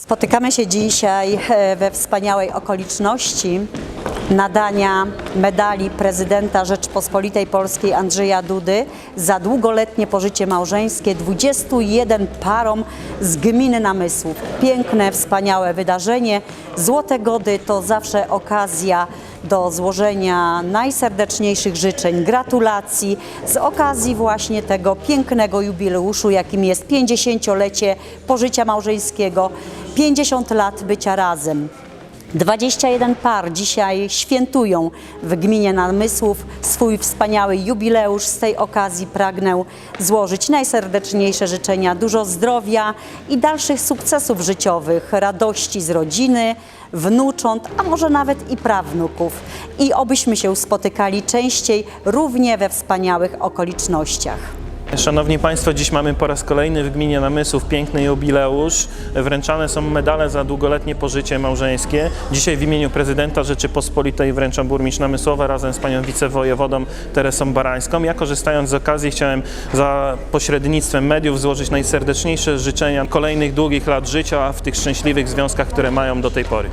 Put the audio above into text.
Spotykamy się dzisiaj e, we wspaniałej okoliczności nadania medali prezydenta Rzeczpospolitej Polskiej Andrzeja Dudy za długoletnie pożycie małżeńskie 21 parom z gminy Namysłów. Piękne, wspaniałe wydarzenie. Złote Gody to zawsze okazja do złożenia najserdeczniejszych życzeń, gratulacji z okazji właśnie tego pięknego jubileuszu, jakim jest 50-lecie pożycia małżeńskiego, 50 lat bycia razem. 21 par dzisiaj świętują w gminie Namysłów swój wspaniały jubileusz. Z tej okazji pragnę złożyć najserdeczniejsze życzenia, dużo zdrowia i dalszych sukcesów życiowych, radości z rodziny, wnucząt, a może nawet i prawnuków. I obyśmy się spotykali częściej równie we wspaniałych okolicznościach. Szanowni Państwo, dziś mamy po raz kolejny w gminie Namysłów piękny jubileusz. Wręczane są medale za długoletnie pożycie małżeńskie. Dzisiaj w imieniu prezydenta Rzeczypospolitej wręczam burmistrz Namysłowa razem z panią wicewojewodą Teresą Barańską. Ja korzystając z okazji chciałem za pośrednictwem mediów złożyć najserdeczniejsze życzenia kolejnych długich lat życia w tych szczęśliwych związkach, które mają do tej pory.